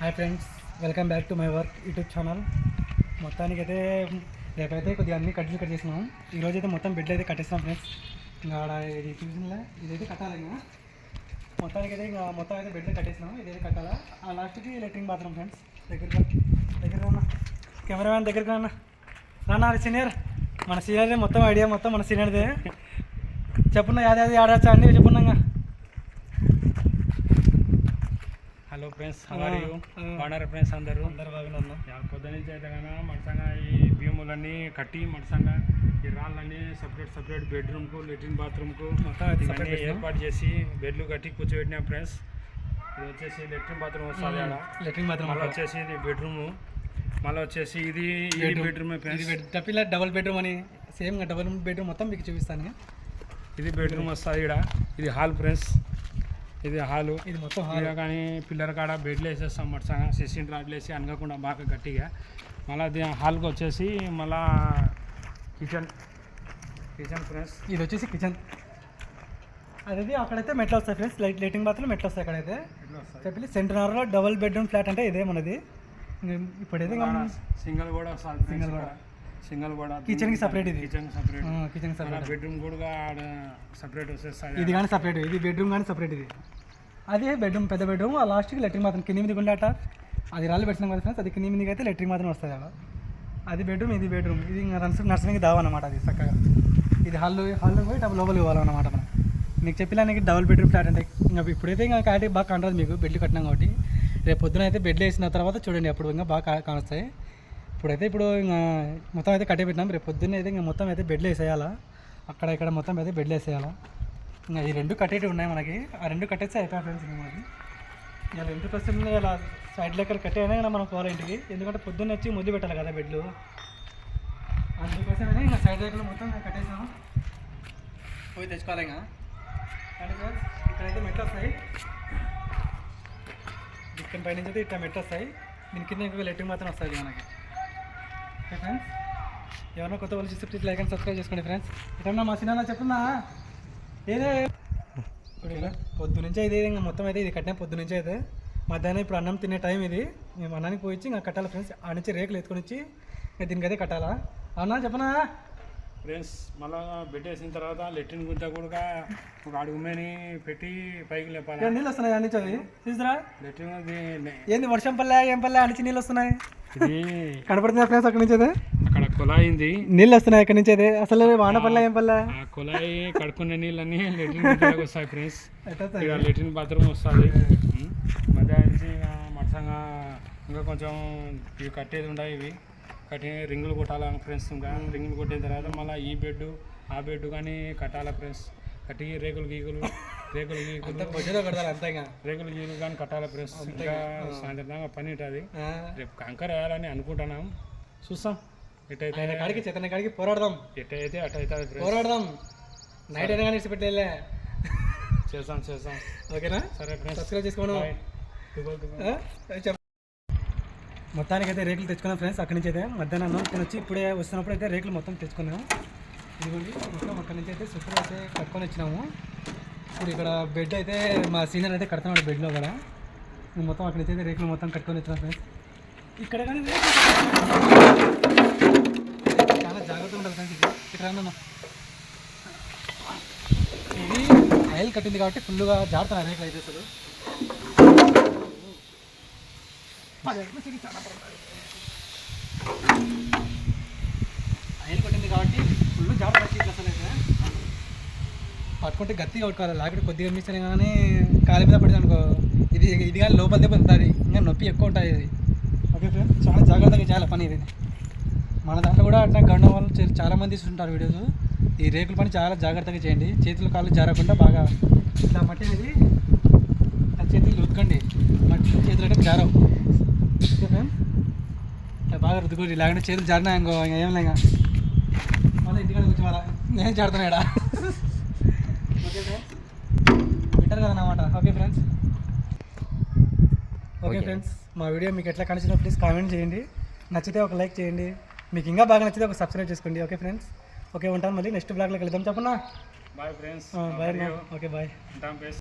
Hi friends welcome back to my work YouTube channel. మొత్తానికి అయితే రేపైతే కొద్దిగా అన్ని కట్లు కట్ చేసినాం. ఈరోజు అయితే మొత్తం బెడ్లు అయితే కట్టేసినాం ఫ్రెండ్స్. ఇంకా ఆడ ఇది చూసినలే ఇదైతే కట్టాలి ఇంకా. మొత్తానికి అయితే ఇంకా మొత్తం అయితే బెడ్లు కట్టేసినాం ఇదైతే కట్టాలా. ఆ లాస్ట్కి లెట్రిన్ బాత్రూమ్ ఫ్రెండ్స్ దగ్గరగా దగ్గర ఉన్నా. కెమెరామ్యాన్ దగ్గరగా ఉన్నా. రానా సీనియర్ మన సీనియర్ మొత్తం ఐడియా మొత్తం మన సీనియర్దే చెప్పున్నా యాదాది ఆడచ్చా అండి చెప్పున్నాగా ఇంకా hello friends how are you. బాగున్నారు ఫ్రెండ్స్ అందరూ? అందరు బాగున్నారు? యా, పొద్దు నుంచి అయితే కన్నా మడసంగా ఈ భీములన్నీ కట్టి మడసంగా ఈ రాళ్ళన్నీ సపరేట్ సపరేట్ బెడ్రూమ్కు లెట్రిన్ బాత్రూమ్కు ఇవన్నీ. ఏర్పాటు చేసి బెడ్లు కట్టి కూర్చోబెట్టినాం ఫ్రెండ్స్. ఇది వచ్చేసి లెట్రిన్ బాత్రూమ్ వస్తుంది లెట్రిన్ బాత్రూమ్ మళ్ళీ వచ్చేసి ఇది బెడ్రూమ్. మళ్ళీ వచ్చేసి ఇది ఇది. బెడ్రూమ్. ఫ్రెండ్స్. తప్పిలా డబుల్ బెడ్రూమ్ అని సేమ్ డబుల్ బెడ్రూమ్ మొత్తం మీకు చూపిస్తాను ఇది బెడ్రూమ్ వస్తుంది ఇక్కడ ఇది హాల్ ఫ్రెండ్స్. ఇది హాలు. ఇది మొత్తం హాల్. కానీ పిల్లల కాడ బెడ్లు వేసేస్తాం మడసంగా సిస్టిన్ రాడ్లు వేసి అనగకుండా బాగా గట్టిగా. మళ్ళీ హాల్కి వచ్చేసి మళ్ళా కిచెన్ కిచెన్ ఫ్రెండ్స్. ఇది వచ్చేసి కిచెన్. అదే అక్కడైతే మెట్లు వస్తాయి ఫ్రెండ్స్. లైట్ లైటింగ్ బాత్రూమ్ మెట్లు వస్తాయి అక్కడైతే. చెప్పి సెంటర్నర్లో డబుల్ బెడ్రూమ్ ఫ్లాట్ అంటే ఇదే మనది ఇప్పుడైతే సింగిల్ కూడా Single కూడా. సింగిల్ కూడా Kitchen కి separate ఇది. Kitchen separate kitchen separate bedroom కూడా సపరేట్ వచ్చేస్తుంది ఇది కానీ సపరేట్ ఇది బెడ్రూమ్ కానీ సపరేట్ ఇది. అదే బెడ్రూమ్ పెద్ద బెడ్రూమ్ ఆ లాస్ట్కి లెట్రిన్ మాత్రం కింది మీద గుండాట అది రాళ్ళు పెట్టినాం కదా ఫ్రెండ్స్ అది కింది మీదకి అయితే లెట్రిన్ మాత్రం వస్తుంది అలా. అది బెడ్రూమ్ ఇది బెడ్రూమ్ ఇది ఇంకా నర్సరీ నర్సరీకి దావా అనమాట అది చక్కగా. ఇది హాల్లో హాల్లో పోయి డబుల్ లోపలికి పోవాలన్నమాట మనం. మీకు చెప్పినా నీకు డబుల్ బెడ్రూమ్ ఫ్లాట్ అంటే ఇంకా ఇప్పుడైతే ఇంకా కాటి బాగా కంటుంది మీకు. బెడ్లు కట్టినాం కాబట్టి. రేపు పొద్దున అయితే బెడ్లు వేసిన తర్వాత చూడండి అప్పుడు ఇంకా బాగా కానొస్తాయి. ఇప్పుడైతే ఇప్పుడు ఇంకా మొత్తం అయితే కట్టే పెట్టినాం. రేపు పొద్దున్న అయితే ఇంకా మొత్తం అయితే బెడ్లు వేసేయాలా? అక్కడ ఇక్కడ మొత్తం అయితే బెడ్లు వేసేయాలా? ఇంకా ఈ రెండు కట్టేటి ఉన్నాయి మనకి. ఆ రెండు కట్టేస్తే అయిపోయి ఫ్రెండ్స్ ఇంకా మనకి. ఇలా రెండు వస్తుంది ఇలా సైడ్ లెక్కలు కట్టేయనా కదా మనం పోవాలి ఇంటికి. ఎందుకంటే పొద్దున్న వచ్చి ముద్దు పెట్టాలి కదా బెడ్లు అందుకోసమే ఇంకా సైడ్ లెక్కలు మొత్తం కట్టేసాను పోయి తెచ్చుకోవాలి ఇంకా. కానీ ఫ్రెండ్స్ ఇక్కడైతే మెట్లు వస్తాయి. ఇక్కడ పైనుంచి అయితే ఇట్లా మెట్లు వస్తాయి. దీని కింద ఇంకొక లెట్టింగ్ మాత్రం వస్తుంది మనకి. Okay friends. ఎవరైనా కొత్త వాళ్ళు చూస్తే ప్లీజ్ లైక్ అండ్ సబ్స్క్రైబ్ చేసుకోండి ఫ్రెండ్స్. ఎటన్నా మా సినిమా చెప్తున్నా ఏదే? ఇప్పుడు పొద్దు నుంచి అయితే ఇంకా మొత్తం అయితే ఇది కట్టిన పొద్దు నుంచి అయితే. మధ్యాహ్నం ఇప్పుడు అన్నం తినే టైం ఇది. మేము అన్నానికి పోయి ఇంకా కట్టాలి ఫ్రెండ్స్. ఆ నుంచి రేకులు ఎత్తుకొని వచ్చి ఇంకా కట్టాలా? అవునా? చెప్పనా? ఫ్రెండ్స్ మళ్ళా వేసిన తర్వాత లెట్రిన్ గుంత కూడా ఒక అడుగుమని పెట్టి పైకి లేపాలి? నీళ్ళు వస్తున్నాయి అన్ని చదివి చూసారా లెట్రిన్ అది ఏంది వర్షం పల్లె ఏం పల్లె అన్ని నీళ్ళు వస్తున్నాయి? ఇది కనపడుతుంది ఫ్రెండ్స్ అక్కడి నుంచి అయితే? అక్కడ కుళాయింది నీళ్ళు వస్తున్నాయి అక్కడి నుంచి అయితే. అసలు వాన పల్లె ఏం పల్లె ఆ కుళాయి కడుక్కునే నీళ్ళన్నీ లెట్రిన్ గుంతలోకి వస్తాయి ఫ్రెండ్స్? ఇక లెట్రిన్ బాత్రూమ్ వస్తుంది. మధ్యాహ్నం నుంచి ఇక మడసంగా ఇంకా కొంచెం ఇవి కట్టేది ఉన్నాయి ఇవి. కట్టి రింగులు కొట్టాలి ఫ్రెండ్స్ ఇంకా రింగులు కొట్టిన తర్వాత మళ్ళీ ఈ బెడ్ ఆ బెడ్ కానీ కట్టాలి ఫ్రెండ్స్. కట్టి రేకులు గీకులు రేకులు గీకులు. కడతారు అంతా రేకులు గీకులు కానీ కట్టాలి ఫ్రెండ్స్. ఇంకా సాయంత్రం పని ఉంటుంది. రేపు కంకర వేయాలని అనుకుంటున్నాం. చూస్తాం. ఎటైతే కాడికి చేతన కాడికి పోరాడదాం. ఎటైతే అటు అవుతుంది ఫ్రెండ్స్. పోరాడదాం. నైట్ అయినా కానీ ఇచ్చిపెట్టేలే చేస్తాం చేస్తాం. ఓకేనా? సరే ఫ్రెండ్స్. సబ్స్క్రైబ్ చేసుకోను మొత్తానికి అయితే రేకులు తెచ్చుకున్నాం ఫ్రెండ్స్. అక్కడి నుంచి అయితే మధ్యాహ్నం నేను వచ్చి ఇప్పుడే వస్తున్నప్పుడు అయితే రేకులు మొత్తం తెచ్చుకున్నాము ఇదిగోండి మొత్తం అక్కడి నుంచి అయితే సుఖం అయితే కట్టుకొని వచ్చినాము. ఇప్పుడు ఇక్కడ బెడ్ అయితే మా సీనియర్ అయితే కడుతున్నాడు బెడ్లో కూడా మొత్తం అక్కడి నుంచి అయితే రేకులు మొత్తం కట్టుకొని వచ్చినాం ఫ్రెండ్స్. ఇక్కడ కానీ రేకులు చాలా జాగ్రత్తగా ఉండాలి ఫ్రెండ్స్ ఇది. ఇక్కడ ఇది ఆయిల్ కట్టింది కాబట్టి ఫుల్గా జాగ్రత్త రేకులు అయితే అసలు. ఆయిల్ కొట్టింది కాబట్టి ఫుల్ జాబ్ పట్టింది అసలు అయితే. పట్టుకుంటే గట్టిగా కొట్టుకోవాలి లాకెట్ కొద్దిగా మిస్ అయినా కానీ కాలి మీద పడింది అనుకో ఇది ఇది కానీ లోపల దెబ్బ ఉంటుంది ఇంకా నొప్పి ఎక్కువ ఉంటుంది ఇది. ఓకే ఫ్రెండ్ చాలా జాగ్రత్తగా చేయాలి పని ఇది. మన దాంట్లో కూడా అట్లా గండం వాళ్ళు చాలామంది తీసుకుంటారు వీడియోస్ ఈ రేకుల పని చాలా జాగ్రత్తగా చేయండి చేతులు కాళ్ళు జారకుండా బాగా. ఇట్లా మట్టి అనేది చేతులు రుద్దుకోండి మట్టి చేతులు అంటే జారవు బాగా రుద్దుకోండి లేకుంటే చేతులు జారినా ఇంకో ఇంకా ఏం లేక. మళ్ళీ ఇంటికాడ కూర్చోవాలా? నేను జాడుతున్నాడా ఓకే ఫ్రెండ్స్? వింటారు కదా అన్నమాట ఓకే ఫ్రెండ్స్? ఓకే ఫ్రెండ్స్ మా వీడియో మీకు ఎట్లా కనిపించినా ప్లీజ్ కామెంట్ చేయండి. నచ్చితే ఒక లైక్ చేయండి. మీకు ఇంకా బాగా నచ్చితే ఒక సబ్స్క్రైబ్ చేసుకోండి. Okay friends? ఓకే ఉంటాను మళ్ళీ నెక్స్ట్ బ్లాగ్లోకి వెళ్దాం. చెప్పన్నా bye friends bye okay bye